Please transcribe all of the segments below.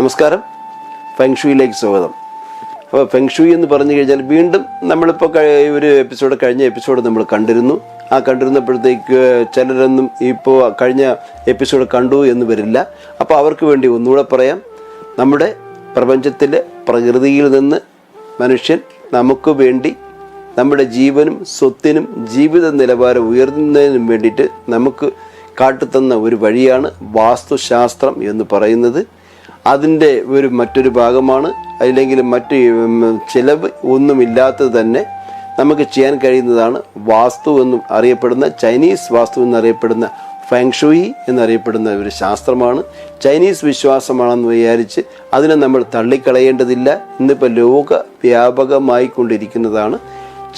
നമസ്കാരം. ഫെങ്ഷുയിലേക്ക് സ്വാഗതം. അപ്പോൾ ഫെങ്ഷുയി എന്ന് പറഞ്ഞു കഴിഞ്ഞാൽ വീണ്ടും നമ്മളിപ്പോൾ ഒരു എപ്പിസോഡ് കഴിഞ്ഞ എപ്പിസോഡ് നമ്മൾ കണ്ടിരുന്നു. ആ കണ്ടിരുന്നപ്പോഴത്തേക്ക് ചിലരൊന്നും ഇപ്പോൾ കഴിഞ്ഞ എപ്പിസോഡ് കണ്ടു എന്ന് വരില്ല. അപ്പോൾ അവർക്ക് വേണ്ടി ഒന്നുകൂടെ പറയാം. നമ്മുടെ പ്രപഞ്ചത്തിലെ പ്രകൃതിയിൽ നിന്ന് മനുഷ്യൻ നമുക്ക് വേണ്ടി നമ്മുടെ ജീവനും സ്വത്തിനും ജീവിത നിലവാരം ഉയർത്തുന്നതിനും വേണ്ടിയിട്ട് നമുക്ക് കാട്ടുതന്ന ഒരു വഴിയാണ് വാസ്തുശാസ്ത്രം എന്ന് പറയുന്നത്. അതിന്റെ ഒരു മറ്റൊരു ഭാഗമാണ്. അല്ലെങ്കിൽ മറ്റ് ചിലവ് ഒന്നുമില്ലാത്തത് തന്നെ നമുക്ക് ചെയ്യാൻ കഴിയുന്നതാണ് വാസ്തു എന്ന് അറിയപ്പെടുന്ന ചൈനീസ് വാസ്തു എന്നറിയപ്പെടുന്ന ഫാങ്ഷുയി എന്നറിയപ്പെടുന്ന ഒരു ശാസ്ത്രമാണ്. ചൈനീസ് വിശ്വാസമാണെന്ന് വിചാരിച്ച് അതിനെ നമ്മൾ തള്ളിക്കളയേണ്ടതില്ല. ഇന്നിപ്പോൾ ലോക വ്യാപകമായി കൊണ്ടിരിക്കുന്നതാണ്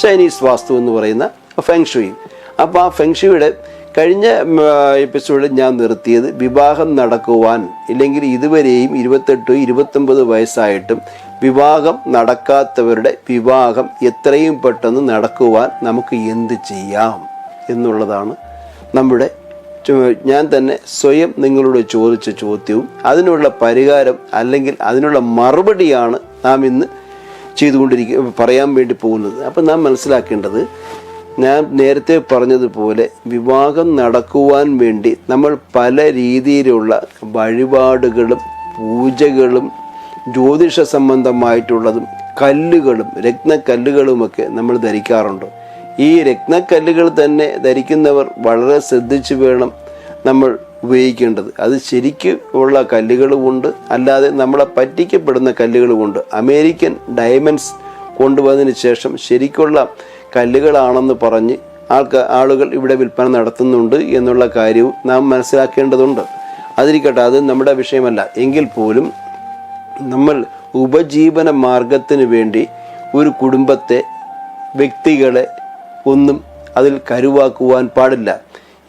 ചൈനീസ് വാസ്തു എന്ന് പറയുന്ന ഫെങ്ഷുയി അപ്പോൾ ആ ഫെങ്ഷുയുടെ കഴിഞ്ഞ എപ്പിസോഡിൽ ഞാൻ നിർത്തിയത് വിവാഹം നടക്കുവാൻ ഇല്ലെങ്കിൽ ഇതുവരെയും ഇരുപത്തെട്ട് ഇരുപത്തൊമ്പത് വയസ്സായിട്ടും വിവാഹം നടക്കാത്തവരുടെ വിവാഹം എത്രയും പെട്ടെന്ന് നടക്കുവാൻ നമുക്ക് എന്ത് ചെയ്യാം എന്നുള്ളതാണ് നമ്മുടെ ഞാൻ തന്നെ സ്വയം നിങ്ങളോട് ചോദിച്ച ചോദ്യവും. അതിനുള്ള പരിഹാരം അല്ലെങ്കിൽ അതിനുള്ള മറുപടിയാണ് നാം ഇന്ന് ചെയ്തുകൊണ്ടിരിക്കുക പറയാൻ വേണ്ടി പോകുന്നത്. അപ്പം നാം മനസ്സിലാക്കേണ്ടത് ഞാൻ നേരത്തെ പറഞ്ഞതുപോലെ വിവാഹം നടക്കുവാൻ വേണ്ടി നമ്മൾ പല രീതിയിലുള്ള വഴിപാടുകളും പൂജകളും ജ്യോതിഷ സംബന്ധമായിട്ടുള്ളതും കല്ലുകളും രത്നക്കല്ലുകളുമൊക്കെ നമ്മൾ ധരിക്കാറുണ്ട്. ഈ രത്നക്കല്ലുകൾ തന്നെ ധരിക്കുന്നവർ വളരെ ശ്രദ്ധിച്ചു വേണം നമ്മൾ ഉപയോഗിക്കേണ്ടത്. അത് ശരിക്കും ഉള്ള കല്ലുകളുമുണ്ട് അല്ലാതെ നമ്മളെ പറ്റിക്കപ്പെടുന്ന കല്ലുകളുമുണ്ട് അമേരിക്കൻ ഡയമണ്ട്സ് കൊണ്ടുവന്നതിന് ശേഷം ശരിക്കുള്ള കല്ലുകളാണെന്ന് പറഞ്ഞ് ആൾക്കാർ ആളുകൾ ഇവിടെ വിൽപ്പന നടത്തുന്നുണ്ട് എന്നുള്ള കാര്യവും നാം മനസ്സിലാക്കേണ്ടതുണ്ട്. അതിരിക്കട്ടെ അത് നമ്മുടെ വിഷയമല്ല. എങ്കിൽ പോലും നമ്മൾ ഉപജീവന മാർഗത്തിന് വേണ്ടി ഒരു കുടുംബത്തെ വ്യക്തികളെ ഒന്നും അതിൽ കരുവാക്കുവാൻ പാടില്ല.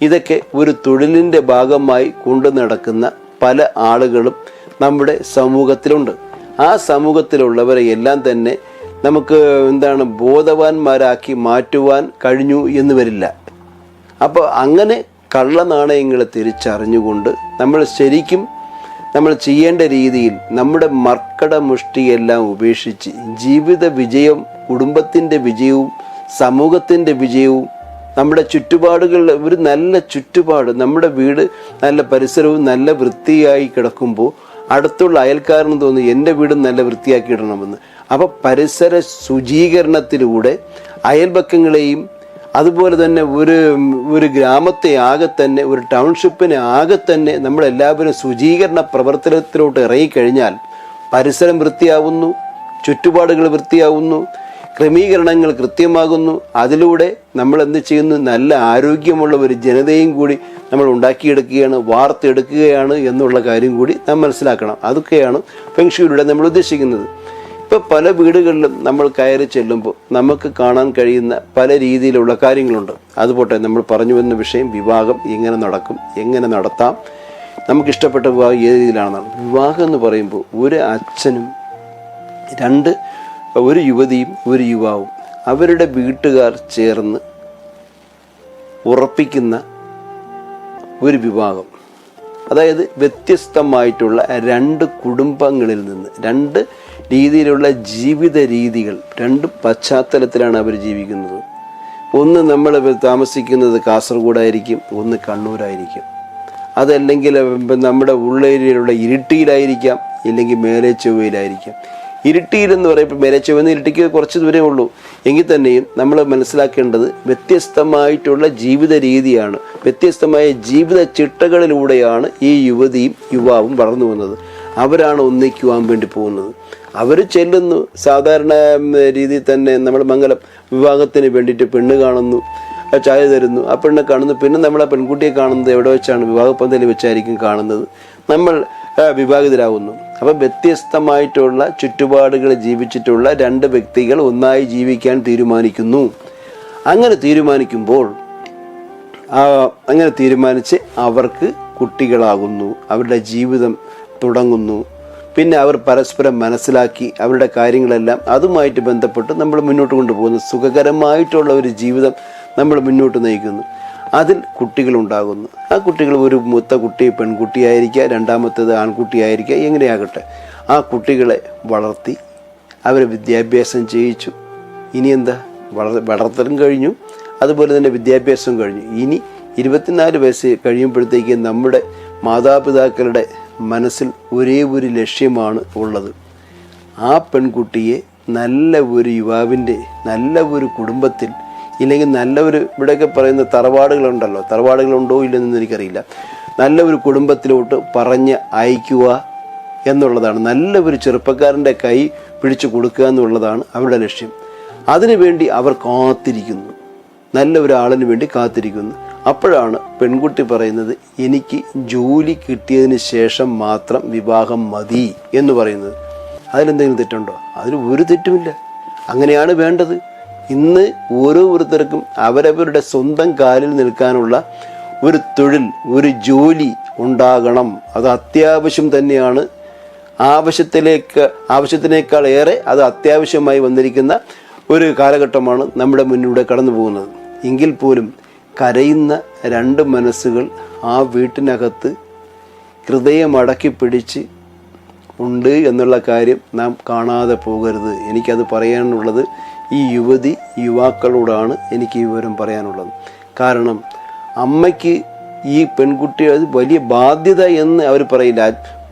ഇതൊക്കെ ഒരു തൊഴിലിന്റെ ഭാഗമായി കൊണ്ടു നടക്കുന്ന പല ആളുകളും നമ്മുടെ സമൂഹത്തിലുണ്ട്. ആ സമൂഹത്തിലുള്ളവരെ എല്ലാം തന്നെ നമുക്ക് എന്താണ് ബോധവാന്മാരാക്കി മാറ്റുവാൻ കഴിഞ്ഞു എന്ന് വരില്ല. അപ്പോൾ അങ്ങനെ കള്ള നാണയങ്ങളെ തിരിച്ചറിഞ്ഞുകൊണ്ട് നമ്മൾ ശരിക്കും നമ്മൾ ചെയ്യേണ്ട രീതിയിൽ നമ്മുടെ മർക്കട മുഷ്ടിയെല്ലാം ഉപേക്ഷിച്ച് ജീവിത വിജയം കുടുംബത്തിന്റെ വിജയവും സമൂഹത്തിന്റെ വിജയവും നമ്മുടെ ചുറ്റുപാടുകളിൽ ഒരു നല്ല ചുറ്റുപാട് നമ്മുടെ വീട് നല്ല പരിസരവും നല്ല വൃത്തിയായി കിടക്കുമ്പോൾ അടുത്തുള്ള അയൽക്കാരന് തോന്നുന്നു എന്റെ വീടും നല്ല വൃത്തിയാക്കി ഇടണമെന്ന് അപ്പോൾ പരിസര ശുചീകരണത്തിലൂടെ അയൽപക്കങ്ങളെയും അതുപോലെ തന്നെ ഒരു ഒരു ഗ്രാമത്തെ ആകെ തന്നെ ഒരു ടൗൺഷിപ്പിനെ ആകെ തന്നെ നമ്മളെല്ലാവരും ശുചീകരണ പ്രവർത്തനത്തിലോട്ട് ഇറങ്ങിക്കഴിഞ്ഞാൽ പരിസരം വൃത്തിയാവുന്നു ചുറ്റുപാടുകൾ വൃത്തിയാവുന്നു ക്രമീകരണങ്ങൾ കൃത്യമാകുന്നു. അതിലൂടെ നമ്മൾ എന്ത് ചെയ്യുന്നു? നല്ല ആരോഗ്യമുള്ള ഒരു ജനതയും കൂടി നമ്മൾ ഉണ്ടാക്കിയെടുക്കുകയാണ് വാർത്തെടുക്കുകയാണ് എന്നുള്ള കാര്യം കൂടി നാം മനസ്സിലാക്കണം. അതൊക്കെയാണ് ഫെങ്ഷുയിലൂടെ നമ്മൾ ഉദ്ദേശിക്കുന്നത്. ഇപ്പോൾ പല വീടുകളിലും നമ്മൾ കയറി ചെല്ലുമ്പോൾ നമുക്ക് കാണാൻ കഴിയുന്ന പല രീതിയിലുള്ള കാര്യങ്ങളുണ്ട്. അതുപോട്ടെ നമ്മൾ പറഞ്ഞു വന്ന വിഷയം വിവാഹം എങ്ങനെ നടക്കും എങ്ങനെ നടത്താം നമുക്കിഷ്ടപ്പെട്ട വിവാഹം ഏത് രീതിയിലാണെന്നാണ്. വിവാഹം എന്ന് പറയുമ്പോൾ ഒരു അച്ഛനും രണ്ട് ഒരു യുവതിയും ഒരു യുവാവും അവരുടെ വീട്ടുകാർ ചേർന്ന് ഉറപ്പിക്കുന്ന ഒരു വിവാഹം അതായത് വ്യത്യസ്തമായിട്ടുള്ള രണ്ട് കുടുംബങ്ങളിൽ നിന്ന് രണ്ട് രീതിയിലുള്ള ജീവിത രീതികൾ രണ്ട് പശ്ചാത്തലത്തിലാണ് അവർ ജീവിക്കുന്നത്. ഒന്ന് നമ്മൾ താമസിക്കുന്നത് കാസർഗോഡായിരിക്കും ഒന്ന് കണ്ണൂരായിരിക്കും. അതല്ലെങ്കിൽ നമ്മുടെ ഉള്ളേരിയയിലുള്ള ഇരുട്ടിയിലായിരിക്കാം ഇല്ലെങ്കിൽ മേലെ ചൊവ്വയിലായിരിക്കാം ഇരുട്ടിയിൽ എന്ന് പറയുമ്പോൾ മേലെ ചൊവ്വന്ന് ഇരുട്ടിക്ക് കുറച്ച് ദൂരമേ ഉള്ളൂ. എങ്കിൽ തന്നെയും നമ്മൾ മനസ്സിലാക്കേണ്ടത് വ്യത്യസ്തമായിട്ടുള്ള ജീവിത രീതിയാണ്. വ്യത്യസ്തമായ ജീവിത ചിട്ടകളിലൂടെയാണ് ഈ യുവതിയും യുവാവും വളർന്നു വന്നത്. അവരാണ് ഒന്നിക്കുവാൻ വേണ്ടി പോകുന്നത്. അവർ ചെല്ലുന്നു. സാധാരണ രീതിയിൽ തന്നെ നമ്മൾ മംഗലം വിവാഹത്തിന് വേണ്ടിയിട്ട് പെണ്ണ് കാണുന്നു. ചായ തരുന്നു. ആ പെണ്ണെ കാണുന്നു. പിന്നെ നമ്മൾ ആ പെൺകുട്ടിയെ കാണുന്നത് എവിടെ വെച്ചാണ്? വിവാഹപ്പന്തലിൽ വെച്ചായിരിക്കും കാണുന്നത്. നമ്മൾ വിവാഹിതരാകുന്നു അപ്പം വ്യത്യസ്തമായിട്ടുള്ള ചുറ്റുപാടുകൾ ജീവിച്ചിട്ടുള്ള രണ്ട് വ്യക്തികൾ ഒന്നായി ജീവിക്കാൻ തീരുമാനിക്കുന്നു. അങ്ങനെ തീരുമാനിക്കുമ്പോൾ അങ്ങനെ തീരുമാനിച്ച് അവർക്ക് കുട്ടികളാകുന്നു. അവരുടെ ജീവിതം തുടങ്ങുന്നു. പിന്നെ അവർ പരസ്പരം മനസ്സിലാക്കി അവരുടെ കാര്യങ്ങളെല്ലാം അതുമായിട്ട് ബന്ധപ്പെട്ട് നമ്മൾ മുന്നോട്ട് കൊണ്ടുപോകുന്നു. സുഖകരമായിട്ടുള്ള ഒരു ജീവിതം നമ്മൾ മുന്നോട്ട് നയിക്കുന്നു. അതിൽ കുട്ടികളുണ്ടാകുന്നു. ആ കുട്ടികൾ ഒരു മൂത്ത കുട്ടി പെൺകുട്ടിയായിരിക്കുക രണ്ടാമത്തേത് ആൺകുട്ടിയായിരിക്കുക എങ്ങനെയാകട്ടെ. ആ കുട്ടികളെ വളർത്തി അവരെ വിദ്യാഭ്യാസം ചെയ്യിച്ചു. ഇനി എന്താ? വളർ വളർത്തലും കഴിഞ്ഞു. അതുപോലെ തന്നെ വിദ്യാഭ്യാസം കഴിഞ്ഞു. ഇനി ഇരുപത്തിനാല് വയസ്സ് കഴിയുമ്പോഴത്തേക്ക് നമ്മുടെ മാതാപിതാക്കളുടെ മനസ്സിൽ ഒരേ ഒരു ലക്ഷ്യമാണ് ഉള്ളത്. ആ പെൺകുട്ടിയെ നല്ല ഒരു യുവാവിന്റെ നല്ല ഒരു കുടുംബത്തിൽ ഇല്ലെങ്കിൽ നല്ലൊരു ഇവിടെയൊക്കെ പറയുന്ന തറവാടുകളുണ്ടല്ലോ. തറവാടുകളുണ്ടോ ഇല്ലെന്നൊന്നും എനിക്കറിയില്ല. നല്ല ഒരു കുടുംബത്തിലോട്ട് പറഞ്ഞ് അയക്കുക എന്നുള്ളതാണ്. നല്ല ഒരു ചെറുപ്പക്കാരന്റെ കൈ പിടിച്ചു കൊടുക്കുക എന്നുള്ളതാണ് അവരുടെ ലക്ഷ്യം. അതിനുവേണ്ടി അവർ കാത്തിരിക്കുന്നു. നല്ല ഒരാളിന് വേണ്ടി കാത്തിരിക്കുന്നു. അപ്പോഴാണ് പെൺകുട്ടി പറയുന്നത് എനിക്ക് ജോലി കിട്ടിയതിന് ശേഷം മാത്രം വിവാഹം മതി എന്ന് പറയുന്നത്. അതിലെന്തെങ്കിലും തെറ്റുണ്ടോ? അതിൽ ഒരു തെറ്റുമില്ല. അങ്ങനെയാണ് വേണ്ടത്. ഇന്ന് ഓരോരുത്തർക്കും അവരവരുടെ സ്വന്തം കാലിൽ നിൽക്കാനുള്ള ഒരു തൊഴിൽ ഒരു ജോലി ഉണ്ടാകണം. അത് അത്യാവശ്യം തന്നെയാണ്. ആവശ്യത്തിലേക്ക് ആവശ്യത്തിനേക്കാൾ ഏറെ അത് അത്യാവശ്യമായി വന്നിരിക്കുന്ന ഒരു കാലഘട്ടമാണ് നമ്മുടെ മുന്നിലൂടെ കടന്നു പോകുന്നത്. എങ്കിൽ പോലും കരയുന്ന രണ്ട് മനസ്സുകൾ ആ വീട്ടിനകത്ത് ഹൃദയമടക്കി പിടിച്ച് ഉണ്ട് എന്നുള്ള കാര്യം നാം കാണാതെ പോകരുത്. എനിക്കത് പറയാനുള്ളത് ഈ യുവതി യുവാക്കളോടാണ് എനിക്ക് ഈ വിവരം പറയാനുള്ളത്. കാരണം അമ്മയ്ക്ക് ഈ പെൺകുട്ടി അത് വലിയ ബാധ്യത എന്ന് അവർ പറയില്ല.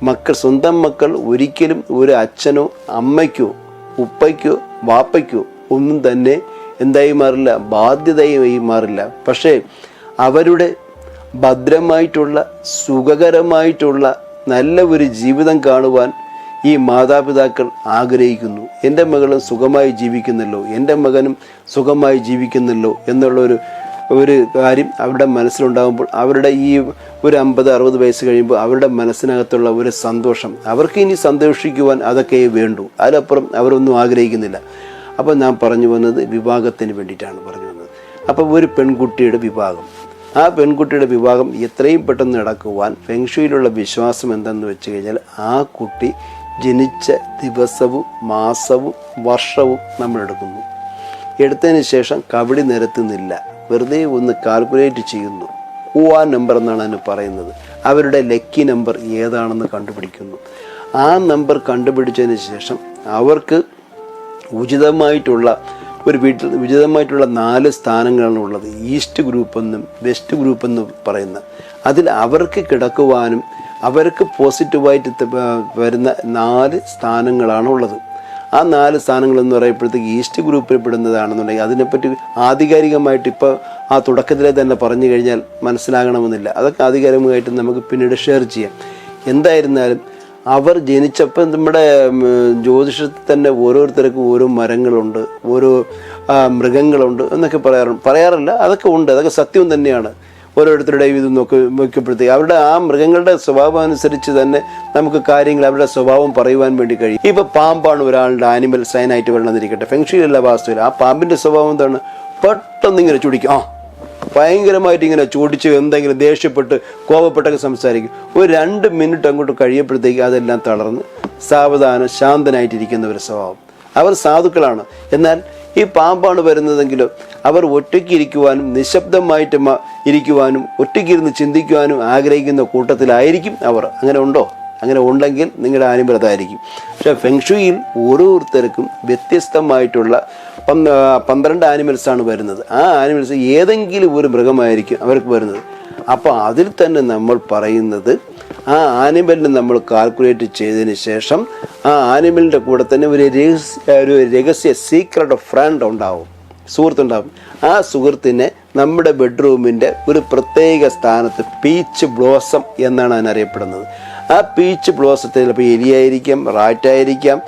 മക്കൾ സ്വന്തം മക്കൾ ഒരിക്കലും ഒരു അച്ഛനോ അമ്മയ്ക്കോ ഉപ്പയ്ക്കോ വാപ്പയ്ക്കോ ഒന്നും തന്നെ എന്തായി മാറില്ല ബാധ്യതയായി മാറില്ല. പക്ഷേ അവരുടെ ഭദ്രമായിട്ടുള്ള സുഖകരമായിട്ടുള്ള നല്ല ഒരു ജീവിതം കാണുവാൻ ഈ മാതാപിതാക്കൾ ആഗ്രഹിക്കുന്നു. എന്റെ മകളും സുഖമായി ജീവിക്കുന്നല്ലോ. എന്റെ മകനും സുഖമായി ജീവിക്കുന്നല്ലോ എന്നുള്ള ഒരു ഒരു കാര്യം അവരുടെ മനസ്സിലുണ്ടാകുമ്പോൾ അവരുടെ ഈ ഒരു അമ്പത് അറുപത് വയസ്സ് കഴിയുമ്പോൾ അവരുടെ മനസ്സിനകത്തുള്ള ഒരു സന്തോഷം. അവർക്ക് ഇനി സന്തോഷിക്കുവാൻ അതൊക്കെ വേണ്ടു. അതിലപ്പുറം അവരൊന്നും ആഗ്രഹിക്കുന്നില്ല. അപ്പോൾ ഞാൻ പറഞ്ഞു വന്നത് വിവാഹത്തിന് വേണ്ടിയിട്ടാണ് പറഞ്ഞു വന്നത്. അപ്പോൾ ഒരു പെൺകുട്ടിയുടെ വിവാഹം. ആ പെൺകുട്ടിയുടെ വിവാഹം എത്രയും പെട്ടെന്ന് നടക്കുവാൻ ഫെങ്ഷുയിലുള്ള വിശ്വാസം എന്തെന്ന് വെച്ച് കഴിഞ്ഞാൽ ആ കുട്ടി ജനിച്ച ദിവസവും മാസവും വർഷവും നമ്മൾ എടുക്കുന്നു എടുത്തതിന് ശേഷം കബഡി നിരത്തുന്നില്ല. വെറുതെ ഒന്ന് കാൽക്കുലേറ്റ് ചെയ്യുന്നു. ഓ ആ നമ്പർ എന്നാണ് അതിന് പറയുന്നത്. അവരുടെ ലക്കി നമ്പർ ഏതാണെന്ന് കണ്ടുപിടിക്കുന്നു. ആ നമ്പർ കണ്ടുപിടിച്ചതിന് ശേഷം അവർക്ക് ഉചിതമായിട്ടുള്ള ഒരു വീട്ടിൽ ഉചിതമായിട്ടുള്ള നാല് സ്ഥാനങ്ങളാണ് ഉള്ളത്. ഈസ്റ്റ് ഗ്രൂപ്പ് എന്നും വെസ്റ്റ് ഗ്രൂപ്പ് എന്നും പറയുന്ന. അതിൽ അവർക്ക് കിടക്കുവാനും അവർക്ക് പോസിറ്റീവായിട്ട് വരുന്ന നാല് സ്ഥാനങ്ങളാണ് ഉള്ളത്. ആ നാല് സ്ഥാനങ്ങൾ എന്ന് പറയുമ്പോഴത്തേക്ക് ഈസ്റ്റ് ഗ്രൂപ്പിൽ പെടുന്നതാണെന്നുണ്ടെങ്കിൽ അതിനെപ്പറ്റി ആധികാരികമായിട്ട് ഇപ്പോൾ ആ തുടക്കത്തിലെ തന്നെ പറഞ്ഞു കഴിഞ്ഞാൽ മനസ്സിലാകണമെന്നില്ല. അതൊക്കെ ആധികാരികമായിട്ട് നമുക്ക് പിന്നീട് ഷെയർ ചെയ്യാം. എന്തായിരുന്നാലും അവർ ജനിച്ചപ്പോൾ നമ്മുടെ ജ്യോതിഷത്തിൽ തന്നെ ഓരോരുത്തർക്കും ഓരോ മരങ്ങളുണ്ട് ഓരോ മൃഗങ്ങളുണ്ട് എന്നൊക്കെ പറയാറുണ്ട്. പറയാറില്ല അതൊക്കെ ഉണ്ട് അതൊക്കെ സത്യം തന്നെയാണ്. ഓരോരുത്തരുടെയും ഇത് നോക്കി നോക്കിയപ്പോഴത്തേക്ക് അവരുടെ ആ മൃഗങ്ങളുടെ സ്വഭാവം അനുസരിച്ച് തന്നെ നമുക്ക് കാര്യങ്ങൾ അവരുടെ സ്വഭാവം പറയുവാൻ വേണ്ടി കഴിയും. ഇപ്പോൾ പാമ്പാണ് ഒരാളുടെ ആനിമൽ സൈനായിട്ട് വരണമെന്നിരിക്കട്ടെ ഫെങ്ഷിയിലുള്ള വാസ്തുവിൽ ആ പാമ്പിന്റെ സ്വഭാവം എന്താണ്? പെട്ടെന്ന് ഇങ്ങനെ ചുടിക്കും. ആ ഭയങ്കരമായിട്ട് ഇങ്ങനെ ചൂടിച്ച് എന്തെങ്കിലും ദേഷ്യപ്പെട്ട് കോപപ്പെട്ടൊക്കെ സംസാരിക്കും. ഒരു രണ്ട് മിനിറ്റ് അങ്ങോട്ട് കഴിയപ്പോഴത്തേക്ക് അതെല്ലാം തളർന്ന് സാവധാനം ശാന്തനായിട്ടിരിക്കുന്ന ഒരു സ്വഭാവം. അവർ സാധുക്കളാണ്. എന്നാൽ ഈ പാമ്പാണ് വരുന്നതെങ്കിലും അവർ ഒറ്റയ്ക്ക് ഇരിക്കുവാനും നിശബ്ദമായിട്ട് ഇരിക്കുവാനും ഒറ്റയ്ക്കിരുന്ന് ചിന്തിക്കുവാനും ആഗ്രഹിക്കുന്ന കൂട്ടത്തിലായിരിക്കും അവർ. അങ്ങനെ ഉണ്ടോ? അങ്ങനെ ഉണ്ടെങ്കിൽ നിങ്ങളുടെ ആനിമൽ അതായിരിക്കും. പക്ഷേ ഫെങ്ഷുയിൽ ഓരോരുത്തർക്കും വ്യത്യസ്തമായിട്ടുള്ള പന്ത- പന്ത്രണ്ട് ആനിമൽസാണ് വരുന്നത്. ആ ആനിമൽസ് ഏതെങ്കിലും ഒരു മൃഗമായിരിക്കും അവർക്ക് വരുന്നത്. അപ്പോൾ അതിൽ തന്നെ നമ്മൾ പറയുന്നത് ആ ആനിമലിനെ നമ്മൾ കാൽക്കുലേറ്റ് ചെയ്തതിന് ശേഷം ആ ആനിമലിന്റെ കൂടെ തന്നെ ഒരു രഹസ്യ ഒരു രഹസ്യ സീക്രട്ട് ഫ്രണ്ട് ഉണ്ടാവും. സുഹൃത്തുണ്ടാവും. ആ സുഹൃത്തിനെ നമ്മുടെ ബെഡ്റൂമിന്റെ ഒരു പ്രത്യേക സ്ഥാനത്ത് പീച്ച് ബ്ലോസം എന്നാണ് അതിനറിയപ്പെടുന്നത്. ആ പീച്ച് ബ്ലോസത്തിൽ ചിലപ്പോൾ എലിയായിരിക്കാം റാറ്റായിരിക്കാം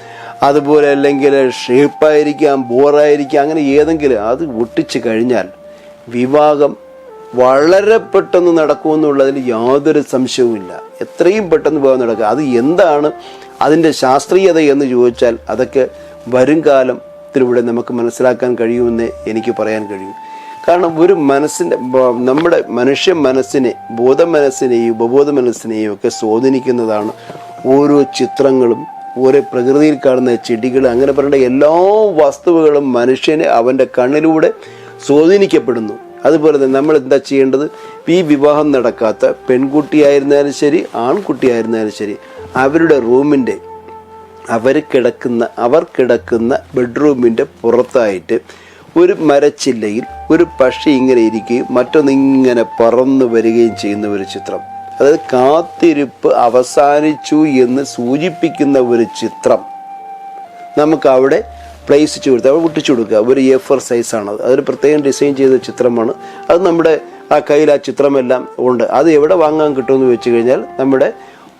അതുപോലെ അല്ലെങ്കിൽ ഷേപ്പായിരിക്കാം ബോറായിരിക്കാം അങ്ങനെ ഏതെങ്കിലും അത് ഒട്ടിച്ചു കഴിഞ്ഞാൽ വിവാഹം വളരെ പെട്ടെന്ന് നടക്കുമെന്നുള്ളതിൽ യാതൊരു സംശയവുമില്ല. എത്രയും പെട്ടെന്ന് പോകാൻ നടക്കുക. അത് എന്താണ് അതിന്റെ ശാസ്ത്രീയത എന്ന് ചോദിച്ചാൽ അതൊക്കെ വരും കാലത്തിലൂടെ നമുക്ക് മനസ്സിലാക്കാൻ കഴിയുമെന്ന് എനിക്ക് പറയാൻ കഴിയും. കാരണം ഒരു മനസ്സിന്റെ നമ്മുടെ മനുഷ്യ മനസ്സിനെ ബോധ മനസ്സിനെയും ഉപബോധ മനസ്സിനെയും ഒക്കെ സ്വാധീനിക്കുന്നതാണ് ഓരോ ചിത്രങ്ങളും ഓരോ പ്രകൃതിയിൽ കാണുന്ന ചെടികൾ അങ്ങനെ പറയേണ്ട എല്ലാ വസ്തുവകളും മനുഷ്യനെ അവന്റെ കണ്ണിലൂടെ സ്വാധീനിക്കപ്പെടുന്നു. അതുപോലെ തന്നെ നമ്മൾ എന്താ ചെയ്യേണ്ടത്? ഈ വിവാഹം നടക്കാത്ത പെൺകുട്ടിയായിരുന്നാലും ശരി ആൺകുട്ടിയായിരുന്നാലും ശരി അവരുടെ റൂമിന്റെ അവർ കിടക്കുന്ന അവർ കിടക്കുന്ന ബെഡ്റൂമിന്റെ പുറത്തായിട്ട് ഒരു മരച്ചില്ലയിൽ ഒരു പക്ഷി ഇങ്ങനെ ഇരിക്കുകയും മറ്റൊന്നിങ്ങനെ പറന്നു വരികയും ചെയ്യുന്ന ഒരു ചിത്രം. അതായത് കാത്തിരിപ്പ് അവസാനിച്ചു എന്ന് സൂചിപ്പിക്കുന്ന ഒരു ചിത്രം. നമുക്ക് അവിടെ പ്ലേസ് ചെയ്ത് കൊടുത്ത് അവിടെ ഒട്ടിച്ചു കൊടുക്കുക ഒരു എ ഫോർ സൈസാണ് അത് അതൊരു പ്രത്യേകം ഡിസൈൻ ചെയ്ത ചിത്രമാണ്. അത് നമ്മുടെ ആ കയ്യിൽ ആ ചിത്രമെല്ലാം ഉണ്ട്. അത് എവിടെ വാങ്ങാൻ കിട്ടുമെന്ന് വെച്ച് കഴിഞ്ഞാൽ നമ്മുടെ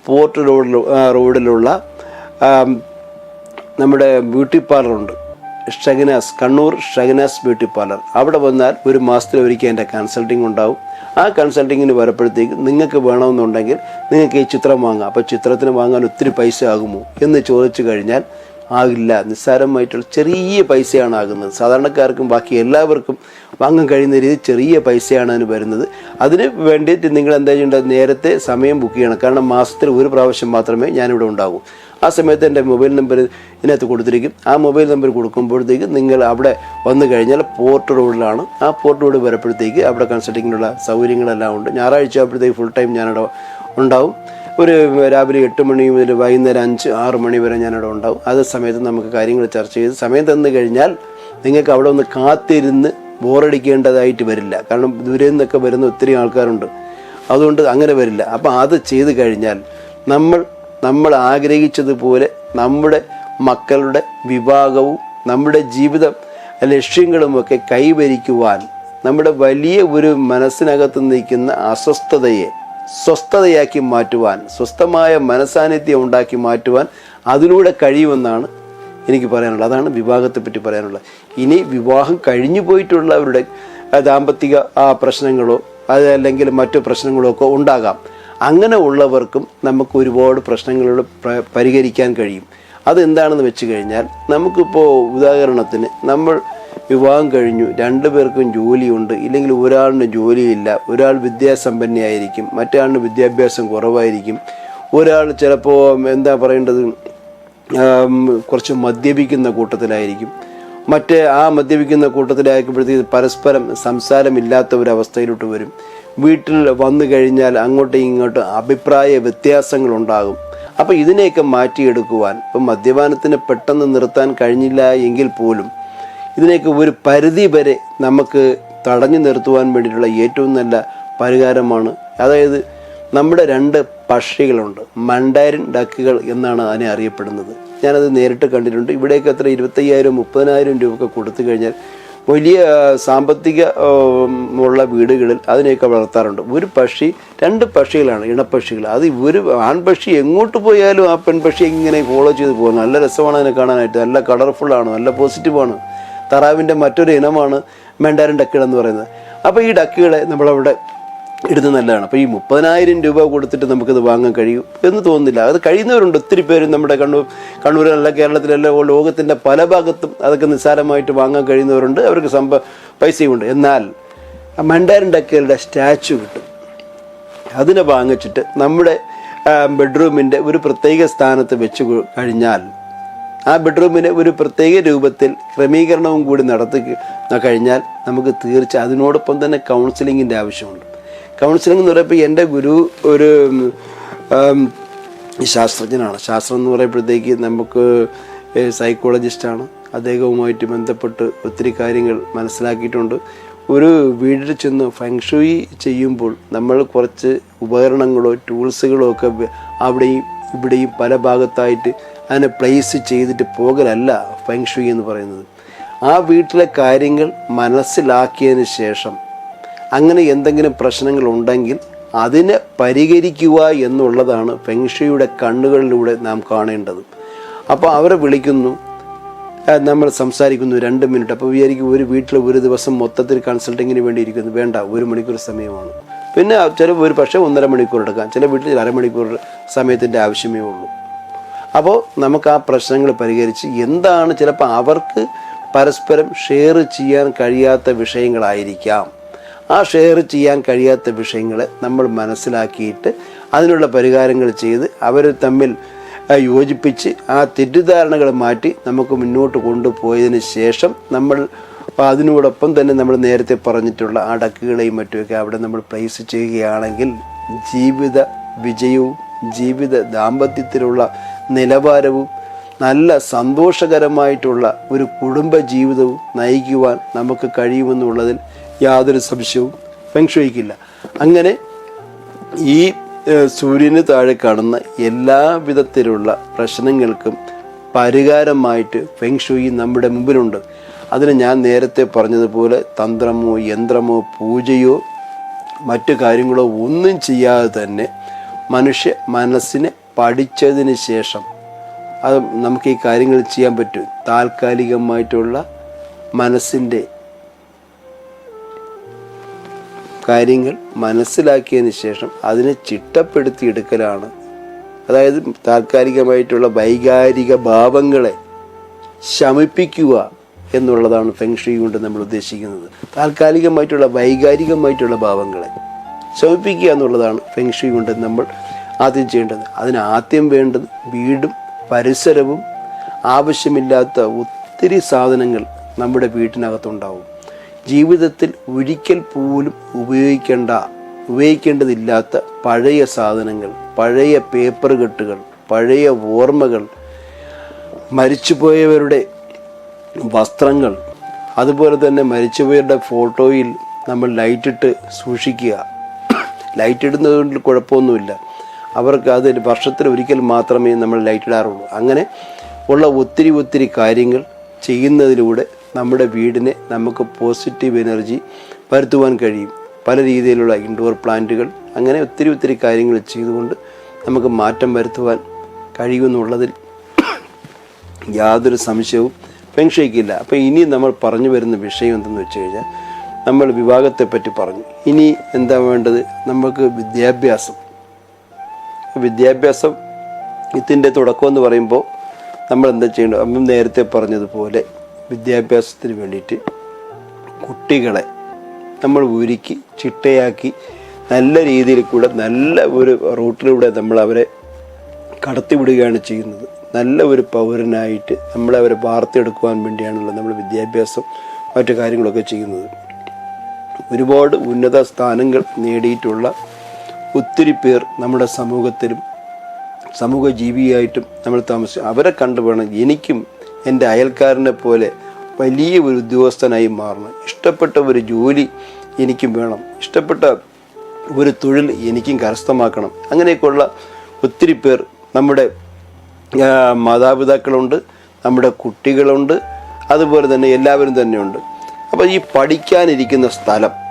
പോർട്ട് റോഡിൽ റോഡിലുള്ള നമ്മുടെ ബ്യൂട്ടി പാർലറുണ്ട് ഷഗനാസ് കണ്ണൂർ ഷഗനാസ് ബ്യൂട്ടി പാർലർ അവിടെ വന്നാൽ ഒരു മാസത്തിൽ ഒരിക്കൽ എന്റെ കൺസൾട്ടിങ് ഉണ്ടാവും. ആ കൺസൾട്ടിങ്ങിന് വരുമ്പോഴത്തേക്ക് നിങ്ങൾക്ക് വേണമെന്നുണ്ടെങ്കിൽ നിങ്ങൾക്ക് ഈ ചിത്രം വാങ്ങാം. അപ്പോൾ ചിത്രത്തിന് വാങ്ങാൻ ഒത്തിരി പൈസ ആകുമോ എന്ന് ചോദിച്ചു കഴിഞ്ഞാൽ ആകില്ല. നിസ്സാരമായിട്ടുള്ള ചെറിയ പൈസയാണ് ആകുന്നത്. സാധാരണക്കാർക്കും ബാക്കി എല്ലാവർക്കും വാങ്ങാൻ കഴിയുന്ന രീതി ചെറിയ പൈസയാണ് അതിന് വരുന്നത്. അതിന് വേണ്ടിയിട്ട് നിങ്ങൾ എന്താ ചെയ്യേണ്ടത്? നേരത്തെ സമയം ബുക്ക് ചെയ്യണം. കാരണം മാസത്തിൽ ഒരു പ്രാവശ്യം മാത്രമേ ഞാനിവിടെ ഉണ്ടാകൂ. ആ സമയത്ത് എന്റെ മൊബൈൽ നമ്പർ ഇതിനകത്ത് കൊടുത്തിരിക്കും. ആ മൊബൈൽ നമ്പർ കൊടുക്കുമ്പോഴത്തേക്ക് നിങ്ങൾ അവിടെ വന്നു കഴിഞ്ഞാൽ പോർട്ട് റോഡിലാണ്. ആ പോർട്ട് റോഡ് വരുമ്പോഴത്തേക്ക് അവിടെ കൺസൾട്ടിങ്ങിനുള്ള സൗകര്യങ്ങളെല്ലാം ഉണ്ട്. ഞായറാഴ്ച ആകുമ്പോഴത്തേക്ക് ഫുൾ ടൈം ഞാനവിടെ ഉണ്ടാവും. ഒരു രാവിലെ എട്ട് മണി മുതൽ വൈകുന്നേരം അഞ്ച് ആറ് മണി വരെ ഞാനവിടെ ഉണ്ടാവും. അത് സമയത്ത് നമുക്ക് കാര്യങ്ങൾ ചർച്ച ചെയ്ത് സമയം തന്നു കഴിഞ്ഞാൽ നിങ്ങൾക്ക് അവിടെ ഒന്ന് കാത്തിരുന്ന് ബോറടിക്കേണ്ടതായിട്ട് വരില്ല. കാരണം ദൂരെ നിന്നൊക്കെ വരുന്ന ഒത്തിരി ആൾക്കാരുണ്ട്. അതുകൊണ്ട് അങ്ങനെ വരില്ല. അപ്പോൾ അത് ചെയ്ത് കഴിഞ്ഞാൽ നമ്മൾ നമ്മൾ ആഗ്രഹിച്ചതുപോലെ നമ്മുടെ മക്കളുടെ വിഭാഗവും നമ്മുടെ ജീവിതം ലക്ഷ്യങ്ങളുമൊക്കെ കൈവരിക്കുവാൻ നമ്മുടെ വലിയ ഒരു മനസ്സിനകത്ത് നിൽക്കുന്ന അസ്വസ്ഥതയെ സ്വസ്ഥതയാക്കി മാറ്റുവാൻ സ്വസ്ഥമായ മനസാന്നിധ്യം ഉണ്ടാക്കി മാറ്റുവാൻ അതിലൂടെ കഴിയുമെന്നാണ് എനിക്ക് പറയാനുള്ളത്. അതാണ് വിവാഹത്തെപ്പറ്റി പറയാനുള്ളത്. ഇനി വിവാഹം കഴിഞ്ഞു പോയിട്ടുള്ളവരുടെ ദാമ്പത്തിക പ്രശ്നങ്ങളോ അതല്ലെങ്കിൽ മറ്റു പ്രശ്നങ്ങളോ ഒക്കെ ഉണ്ടാകാം. അങ്ങനെ ഉള്ളവർക്കും നമുക്ക് ഒരുപാട് പ്രശ്നങ്ങളോട് പ്ര- പരിഹരിക്കാൻ കഴിയും. അതെന്താണെന്ന് വെച്ച് കഴിഞ്ഞാൽ നമുക്കിപ്പോൾ ഉദാഹരണത്തിന് നമ്മൾ വിവാഹം കഴിഞ്ഞു. രണ്ടു പേർക്കും ജോലിയുണ്ട്. ഇല്ലെങ്കിൽ ഒരാളിന് ജോലിയില്ല. ഒരാൾ വിദ്യാസമ്പന്നയായിരിക്കും. മറ്റേ വിദ്യാഭ്യാസം കുറവായിരിക്കും. ഒരാൾ ചിലപ്പോൾ എന്താ പറയേണ്ടത്? കുറച്ച് മദ്യപിക്കുന്ന കൂട്ടത്തിലായിരിക്കും. മറ്റേ ആ മദ്യപിക്കുന്ന കൂട്ടത്തിലായിരിക്കുമ്പോഴത്തേക്ക് പരസ്പരം സംസാരമില്ലാത്ത ഒരു അവസ്ഥയിലോട്ട് വരും. വീട്ടിൽ വന്നു കഴിഞ്ഞാൽ അങ്ങോട്ടും ഇങ്ങോട്ടും അഭിപ്രായ വ്യത്യാസങ്ങളുണ്ടാകും. അപ്പോൾ ഇതിനെയൊക്കെ മാറ്റിയെടുക്കുവാൻ ഇപ്പം മദ്യപാനത്തിന് പെട്ടെന്ന് നിർത്താൻ കഴിഞ്ഞില്ല എങ്കിൽ പോലും ഇതിനെയൊക്കെ ഒരു പരിധി വരെ നമുക്ക് തടഞ്ഞു നിർത്തുവാൻ വേണ്ടിയിട്ടുള്ള ഏറ്റവും നല്ല പരിഹാരമാണ്. അതായത് നമ്മുടെ രണ്ട് പക്ഷികളുണ്ട്. മണ്ടാരിൻ ഡക്കുകൾ എന്നാണ് അതിനെ അറിയപ്പെടുന്നത്. ഞാനത് നേരിട്ട് കണ്ടിട്ടുണ്ട്. ഇവിടേക്ക് എത്ര ഇരുപത്തയ്യായിരം മുപ്പതിനായിരം രൂപയൊക്കെ കൊടുത്തു കഴിഞ്ഞാൽ വലിയ സാമ്പത്തിക ഉള്ള വീടുകളിൽ അതിനെയൊക്കെ വളർത്താറുണ്ട്. ഒരു പക്ഷി രണ്ട് പക്ഷികളാണ് ഇണപ്പക്ഷികൾ. അത് ഒരു ആൺപക്ഷി എങ്ങോട്ട് പോയാലും ആ പെൺപക്ഷി ഇങ്ങനെ ഫോളോ ചെയ്ത് പോകുന്നു. നല്ല രസമാണ് അതിനെ കാണാനായിട്ട്. നല്ല കളർഫുള്ളാണ് നല്ല പോസിറ്റീവാണ് താറാവിന്റെ മറ്റൊരു ഇനമാണ് മെണ്ടാരൻ ഡക്കുകൾ എന്ന് പറയുന്നത്. അപ്പോൾ ഈ ഡക്കുകളെ നമ്മളവിടെ ഇടുന്നത് നല്ലതാണ്. അപ്പോൾ ഈ മുപ്പതിനായിരം രൂപ കൊടുത്തിട്ട് നമുക്കിത് വാങ്ങാൻ കഴിയും എന്ന് തോന്നുന്നില്ല. അത് കഴിയുന്നവരുണ്ട്. ഒത്തിരി പേര് നമ്മുടെ കണ്ണൂർ കണ്ണൂരിലല്ല കേരളത്തിലല്ല ലോകത്തിന്റെ പല ഭാഗത്തും അതൊക്കെ നിസ്സാരമായിട്ട് വാങ്ങാൻ കഴിയുന്നവരുണ്ട്. അവർക്ക് സമ്പ പൈസയുണ്ട് എന്നാൽ മണ്ടാരൻ ഡക്കകളുടെ സ്റ്റാച്ചു കിട്ടും. അതിനെ വാങ്ങിച്ചിട്ട് നമ്മുടെ ബെഡ്റൂമിന്റെ ഒരു പ്രത്യേക സ്ഥാനത്ത് വെച്ച് കഴിഞ്ഞാൽ ആ ബെഡ്റൂമിനെ ഒരു പ്രത്യേക രൂപത്തിൽ ക്രമീകരണവും കൂടി നടത്തി കഴിഞ്ഞാൽ നമുക്ക് തീർച്ച അതിനോടൊപ്പം തന്നെ കൗൺസിലിങ്ങിന്റെ ആവശ്യമുണ്ട്. കൗൺസിലിംഗ് എന്ന് പറയുമ്പോൾ എന്റെ ഗുരു ഒരു ശാസ്ത്രജ്ഞനാണ്. ശാസ്ത്രം എന്ന് പറയുമ്പോഴത്തേക്ക് നമുക്ക് സൈക്കോളജിസ്റ്റാണ് അദ്ദേഹവുമായിട്ട് ബന്ധപ്പെട്ട് ഒത്തിരി കാര്യങ്ങൾ മനസ്സിലാക്കിയിട്ടുണ്ട്. ഒരു വീട്ടിൽ ചെന്ന് ഫങ്ഷുയി ചെയ്യുമ്പോൾ നമ്മൾ കുറച്ച് ഉപകരണങ്ങളോ ടൂൾസുകളോ ഒക്കെ അവിടെയും ഇവിടെയും പല ഭാഗത്തായിട്ട് അതിനെ പ്ലേസ് ചെയ്തിട്ട് പോകലല്ല ഫെങ്ഷുയി എന്ന് പറയുന്നത്. ആ വീട്ടിലെ കാര്യങ്ങൾ മനസ്സിലാക്കിയതിന് ശേഷം അങ്ങനെ എന്തെങ്കിലും പ്രശ്നങ്ങൾ ഉണ്ടെങ്കിൽ അതിനെ പരിഹരിക്കുക എന്നുള്ളതാണ് ഫെങ്ഷുയുടെ കണ്ണുകളിലൂടെ നാം കാണേണ്ടത്. അപ്പോൾ അവരെ വിളിക്കുന്നു നമ്മൾ സംസാരിക്കുന്നു രണ്ട് മിനിറ്റ് അപ്പോൾ വിചാരിക്കും ഒരു വീട്ടിൽ ഒരു ദിവസം മൊത്തത്തിൽ കൺസൾട്ടിങ്ങിന് വേണ്ടി ഇരിക്കുന്നു. വേണ്ട ഒരു മണിക്കൂർ സമയമാണ്. പിന്നെ ചില ഒരു പക്ഷേ ഒന്നര മണിക്കൂർ എടുക്കാം. ചില വീട്ടിൽ അരമണിക്കൂർ സമയത്തിന്റെ ആവശ്യമേ ഉള്ളൂ. അപ്പോൾ നമുക്ക് ആ പ്രശ്നങ്ങൾ പരിഹരിച്ച് എന്താണ് ചിലപ്പോൾ അവർക്ക് പരസ്പരം ഷെയർ ചെയ്യാൻ കഴിയാത്ത വിഷയങ്ങളായിരിക്കാം. ആ ഷെയർ ചെയ്യാൻ കഴിയാത്ത വിഷയങ്ങളെ നമ്മൾ മനസ്സിലാക്കിയിട്ട് അതിനുള്ള പരിഹാരങ്ങൾ ചെയ്ത് അവർ തമ്മിൽ യോജിപ്പിച്ച് ആ തെറ്റിദ്ധാരണകൾ മാറ്റി നമുക്ക് മുന്നോട്ട് കൊണ്ടുപോയതിന് ശേഷം നമ്മൾ അതിനോടൊപ്പം തന്നെ നമ്മൾ നേരത്തെ പറഞ്ഞിട്ടുള്ള ആ ഡക്കുകളെയും മറ്റുമൊക്കെ അവിടെ നമ്മൾ പ്ലേസ് ചെയ്യുകയാണെങ്കിൽ ജീവിത വിജയവും ജീവിത ദാമ്പത്യത്തിലുള്ള നിലവാരവും നല്ല സന്തോഷകരമായിട്ടുള്ള ഒരു കുടുംബ ജീവിതവും നയിക്കുവാൻ നമുക്ക് കഴിയുമെന്നുള്ളതിൽ യാതൊരു സംശയവും ഫെങ്ഷുയിക്കില്ല അങ്ങനെ ഈ സൂര്യന് താഴെ കാണുന്ന എല്ലാ വിധത്തിലുള്ള പ്രശ്നങ്ങൾക്കും പരിഹാരമായിട്ട് ഫെങ്ഷുയി നമ്മുടെ മുമ്പിലുണ്ട്. അതിന് ഞാൻ നേരത്തെ പറഞ്ഞതുപോലെ തന്ത്രമോ യന്ത്രമോ പൂജയോ മറ്റു കാര്യങ്ങളോ ഒന്നും ചെയ്യാതെ തന്നെ മനുഷ്യ മനസ്സിനെ പഠിച്ചതിന് ശേഷം അത് നമുക്ക് ഈ കാര്യങ്ങൾ ചെയ്യാൻ പറ്റും. താൽക്കാലികമായിട്ടുള്ള മനസ്സിന്റെ കാര്യങ്ങൾ മനസ്സിലാക്കിയതിന് ശേഷം അതിനെ ചിട്ടപ്പെടുത്തിയെടുക്കലാണ് അതായത് താൽക്കാലികമായിട്ടുള്ള വൈകാരിക ഭാവങ്ങളെ ശമിപ്പിക്കുക എന്നുള്ളതാണ് ഫെങ്ഷി കൊണ്ട് നമ്മൾ ഉദ്ദേശിക്കുന്നത്. താൽക്കാലികമായിട്ടുള്ള വൈകാരികമായിട്ടുള്ള ഭാവങ്ങളെ ശമിപ്പിക്കുക എന്നുള്ളതാണ് ഫെങ്ഷി കൊണ്ട് നമ്മൾ ആദ്യം ചെയ്യേണ്ടത്. അതിന് ആദ്യം വേണ്ടത് വീടും പരിസരവും ആവശ്യമില്ലാത്ത ഒത്തിരി സാധനങ്ങൾ നമ്മുടെ വീട്ടിനകത്തുണ്ടാവും. ജീവിതത്തിൽ ഒരിക്കൽ പോലും ഉപയോഗിക്കേണ്ട ഉപയോഗിക്കേണ്ടതില്ലാത്ത പഴയ സാധനങ്ങൾ പഴയ പേപ്പർ കെട്ടുകൾ പഴയ ഓർമ്മകൾ മരിച്ചുപോയവരുടെ വസ്ത്രങ്ങൾ അതുപോലെ തന്നെ മരിച്ചുപോയവരുടെ ഫോട്ടോയിൽ നമ്മൾ ലൈറ്റിട്ട് സൂക്ഷിക്കുക. ലൈറ്റ് ഇടുന്നത് കൊണ്ട് കുഴപ്പമൊന്നുമില്ല. അവർക്ക് അത് വർഷത്തിൽ ഒരിക്കൽ മാത്രമേ നമ്മൾ ലൈറ്റ് ഇടാറുള്ളൂ. അങ്ങനെ ഉള്ള ഒത്തിരി ഒത്തിരി കാര്യങ്ങൾ ചെയ്യുന്നതിലൂടെ നമ്മുടെ വീടിനെ നമുക്ക് പോസിറ്റീവ് എനർജി വരുത്തുവാൻ കഴിയും. പല രീതിയിലുള്ള ഇൻഡോർ പ്ലാന്റുകൾ അങ്ങനെ ഒത്തിരി ഒത്തിരി കാര്യങ്ങൾ ചെയ്തുകൊണ്ട് നമുക്ക് മാറ്റം വരുത്തുവാൻ കഴിയുമെന്നുള്ളതിൽ യാതൊരു സംശയവും പെൻഷയ്ക്കില്ല അപ്പോൾ ഇനി നമ്മൾ പറഞ്ഞു വരുന്ന വിഷയം എന്തെന്ന് വെച്ച് കഴിഞ്ഞാൽ നമ്മൾ വിവാഹത്തെപ്പറ്റി പറഞ്ഞു. ഇനി എന്താ വേണ്ടത്? നമുക്ക് വിദ്യാഭ്യാസം. വിദ്യാഭ്യാസം ഇതിന്റെ തുടക്കം എന്ന് പറയുമ്പോൾ നമ്മൾ എന്താ ചെയ്യേണ്ടത്? അമ്മ നേരത്തെ പറഞ്ഞതുപോലെ വിദ്യാഭ്യാസത്തിന് വേണ്ടിയിട്ട് കുട്ടികളെ നമ്മൾ ഉരുക്കി ചിട്ടയാക്കി നല്ല രീതിയിൽ കൂടെ നല്ല ഒരു റൂട്ടിലൂടെ നമ്മൾ അവരെ കടത്തിവിടുകയാണ് ചെയ്യുന്നത്. നല്ല ഒരു പൗരനായിട്ട് നമ്മളെ അവരെ വാർത്തെടുക്കുവാൻ വേണ്ടിയാണല്ലോ നമ്മൾ വിദ്യാഭ്യാസം മറ്റു കാര്യങ്ങളൊക്കെ ചെയ്യുന്നത്. ഒരുപാട് ഉന്നത സ്ഥാനങ്ങൾ നേടിയിട്ടുള്ള ഒത്തിരി പേർ നമ്മുടെ സമൂഹത്തിലും സമൂഹ ജീവിയായിട്ടും നമ്മൾ താമസിച്ചു. അവരെ കണ്ടു വേണം എനിക്കും എന്റെ അയൽക്കാരനെ പോലെ വലിയ ഒരു ഉദ്യോഗസ്ഥനായി മാറണം. ഇഷ്ടപ്പെട്ട ഒരു ജോലി എനിക്കും വേണം. ഇഷ്ടപ്പെട്ട ഒരു തൊഴിൽ എനിക്കും കരസ്ഥമാക്കണം. അങ്ങനെയൊക്കെയുള്ള ഒത്തിരി പേർ നമ്മുടെ മാതാപിതാക്കളുണ്ട് നമ്മുടെ കുട്ടികളുണ്ട് അതുപോലെ തന്നെ എല്ലാവരും തന്നെയുണ്ട്. അപ്പോൾ ഈ പഠിക്കാനിരിക്കുന്ന സ്ഥലം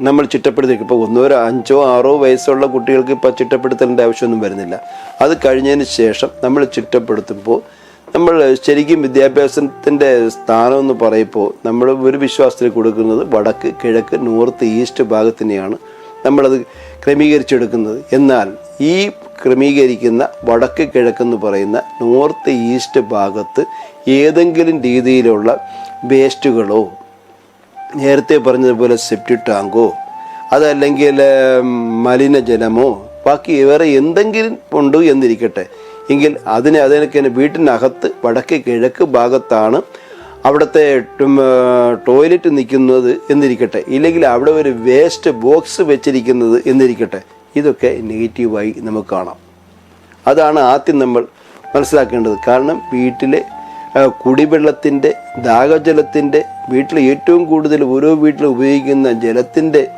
നമ്മൾ ചിട്ടപ്പെടുത്തി ഇപ്പോൾ ഒന്നോ അഞ്ചോ ആറോ വയസ്സുള്ള കുട്ടികൾക്ക് ഇപ്പോൾ ചിട്ടപ്പെടുത്തേണ്ട ആവശ്യമൊന്നും വരുന്നില്ല. അത് കഴിഞ്ഞതിന് ശേഷം നമ്മൾ ചിട്ടപ്പെടുത്തുമ്പോൾ നമ്മൾ ശരിക്കും വിദ്യാഭ്യാസത്തിന്റെ സ്ഥാനം എന്ന് പറയുമ്പോൾ നമ്മൾ ഒരു വിശ്വാസത്തിൽ കൊടുക്കുന്നത് വടക്ക് കിഴക്ക് നോർത്ത് ഈസ്റ്റ് ഭാഗത്തിനെയാണ് നമ്മളത് ക്രമീകരിച്ചെടുക്കുന്നത്. എന്നാൽ ഈ ക്രമീകരിക്കുന്ന വടക്ക് കിഴക്കെന്ന് പറയുന്ന നോർത്ത് ഈസ്റ്റ് ഭാഗത്ത് ഏതെങ്കിലും രീതിയിലുള്ള വേസ്റ്റുകളോ നേരത്തെ പറഞ്ഞതുപോലെ സെപ്റ്റി ടാങ്കോ അതല്ലെങ്കിൽ മലിനജലമോ ബാക്കി വേറെ എന്തെങ്കിലും ഉണ്ട് എന്നിരിക്കട്ടെ. എങ്കിൽ അതിനെ അതിനൊക്കെ വീട്ടിനകത്ത് വടക്ക് കിഴക്ക് ഭാഗത്താണ് അവിടുത്തെ ടോയ്ലറ്റ് നിൽക്കുന്നത് എന്നിരിക്കട്ടെ. ഇല്ലെങ്കിൽ അവിടെ ഒരു വേസ്റ്റ് ബോക്സ് വെച്ചിരിക്കുന്നത് എന്നിരിക്കട്ടെ. ഇതൊക്കെ നെഗറ്റീവായി നമുക്ക് കാണാം. അതാണ് ആദ്യം നമ്മൾ മനസ്സിലാക്കേണ്ടത്. കാരണം വീട്ടിലെ കുടിവെള്ളത്തിന്റെ ദാഹജലത്തിന്റെ വീട്ടിൽ ഏറ്റവും കൂടുതൽ ഓരോ വീട്ടിലും ഉപയോഗിക്കുന്ന ജലത്തിന്റെ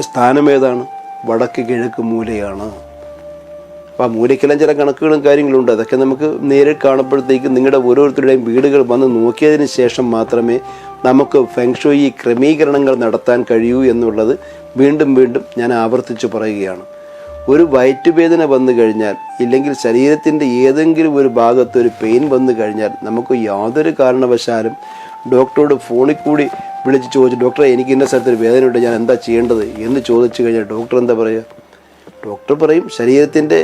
സ്ഥാനം ഏതാണ്? വടക്ക് കിഴക്ക് മൂലയാണ്. അപ്പോൾ ആ മൂലയ്ക്കെല്ലാം ചില കണക്കുകളും കാര്യങ്ങളും ഉണ്ട്. അതൊക്കെ നമുക്ക് നേരിൽ കാണുമ്പോഴത്തേക്കും നിങ്ങളുടെ ഓരോരുത്തരുടെയും വീടുകൾ വന്ന് നോക്കിയതിന് ശേഷം മാത്രമേ നമുക്ക് ഫെങ്ഷോയി ക്രമീകരണങ്ങൾ നടത്താൻ കഴിയൂ എന്നുള്ളത് വീണ്ടും വീണ്ടും ഞാൻ ആവർത്തിച്ച് പറയുകയാണ്. ഒരു വയറ്റുവേദന വന്നു കഴിഞ്ഞാൽ ഇല്ലെങ്കിൽ ശരീരത്തിന്റെ ഏതെങ്കിലും ഒരു ഭാഗത്ത് ഒരു പെയിൻ വന്നു കഴിഞ്ഞാൽ നമുക്ക് യാതൊരു കാരണവശാലും ഡോക്ടറോട് ഫോണിൽ കൂടി വിളിച്ച് ചോദിച്ചു ഡോക്ടറെ എനിക്ക് ഇന്ന സ്ഥലത്തൊരു വേദനയുണ്ട് ഞാൻ എന്താ ചെയ്യേണ്ടത്? എന്ന് ചോദിച്ചു കഴിഞ്ഞാൽ ഡോക്ടർ എന്താ പറയുക? ഡോക്ടർ പറയും ശരീരത്തിന്റെ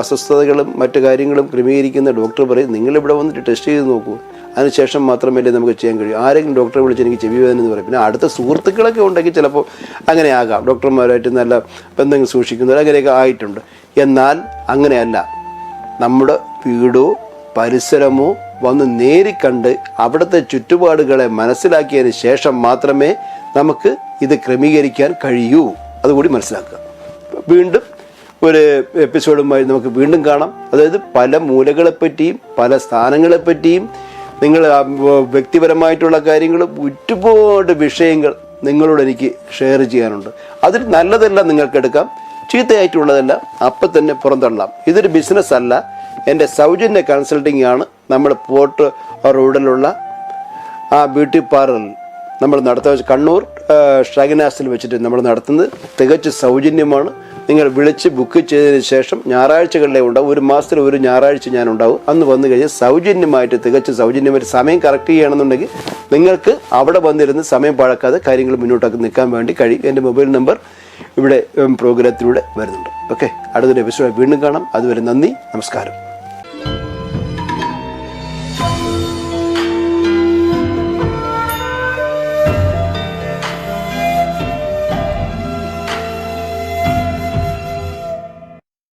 അസ്വസ്ഥതകളും മറ്റു കാര്യങ്ങളും ക്രമീകരിക്കുന്ന ഡോക്ടർ പറയും നിങ്ങളിവിടെ വന്നിട്ട് ടെസ്റ്റ് ചെയ്ത് നോക്കൂ. അതിനുശേഷം മാത്രമല്ലേ നമുക്ക് ചെയ്യാൻ കഴിയും. ആരെങ്കിലും ഡോക്ടറെ വിളിച്ച് എനിക്ക് ചെവി വേദന എന്ന് പറയും. പിന്നെ അടുത്ത സുഹൃത്തുക്കളൊക്കെ ഉണ്ടെങ്കിൽ ചിലപ്പോൾ അങ്ങനെ ആകാം. ഡോക്ടർമാരായിട്ട് നല്ല ബന്ധങ്ങൾ സൂക്ഷിക്കുന്നവർ അങ്ങനെയൊക്കെ ആയിട്ടുണ്ട്. എന്നാൽ അങ്ങനെയല്ല. നമ്മുടെ വീടോ പരിസരമോ വന്ന് നേരിക്കണ്ട് അവിടുത്തെ ചുറ്റുപാടുകളെ മനസ്സിലാക്കിയതിന് ശേഷം മാത്രമേ നമുക്ക് ഇത് ക്രമീകരിക്കാൻ കഴിയൂ. അതുകൂടി മനസ്സിലാക്കുക. വീണ്ടും ഒരു എപ്പിസോഡുമായി നമുക്ക് വീണ്ടും കാണാം. അതായത് പല മൂലകളെപ്പറ്റിയും പല സ്ഥാനങ്ങളെപ്പറ്റിയും നിങ്ങൾ വ്യക്തിപരമായിട്ടുള്ള കാര്യങ്ങൾ ഒരുപാട് വിഷയങ്ങൾ നിങ്ങളോട് എനിക്ക് ഷെയർ ചെയ്യാനുണ്ട്. അതിൽ നല്ലതെല്ലാം നിങ്ങൾക്കെടുക്കാം ചീത്തയായിട്ടുള്ളതെല്ലാം അപ്പം തന്നെ പുറന്തള്ളാം. ഇതൊരു ബിസിനസ് അല്ല. എന്റെ സൗജന്യ കൺസൾട്ടിംഗ് ആണ്. നമ്മൾ പോർട്ട് റോഡിലുള്ള ആ ബ്യൂട്ടി പാർലറിൽ നമ്മൾ നടത്തുക കണ്ണൂർ ഷഗനാസിൽ വെച്ചിട്ട് നമ്മൾ നടത്തുന്നത്. തികച്ച് സൗജന്യമാണ്. നിങ്ങൾ വിളിച്ച് ബുക്ക് ചെയ്തതിന് ശേഷം ഞായറാഴ്ചകളിലെ ഉണ്ടാവും. ഒരു മാസത്തിൽ ഒരു ഞായറാഴ്ച ഞാൻ ഉണ്ടാവും. അന്ന് വന്നു കഴിഞ്ഞാൽ സൗജന്യമായിട്ട് തികച്ച് സൗജന്യമായിട്ട് സമയം കറക്റ്റ് ചെയ്യണമെന്നുണ്ടെങ്കിൽ നിങ്ങൾക്ക് അവിടെ വന്നിരുന്ന് സമയം പഴക്കാതെ കാര്യങ്ങൾ മുന്നോട്ടാക്കി നിൽക്കാൻ വേണ്ടി കഴിയും. എന്റെ മൊബൈൽ നമ്പർ ഇവിടെ പ്രോഗ്രാമത്തിലൂടെ വരുന്നുണ്ട്. ഓക്കെ അടുത്തൊരു എപ്പിസോഡ് വീണ്ടും കാണാം. അതുവരെ നന്ദി നമസ്കാരം.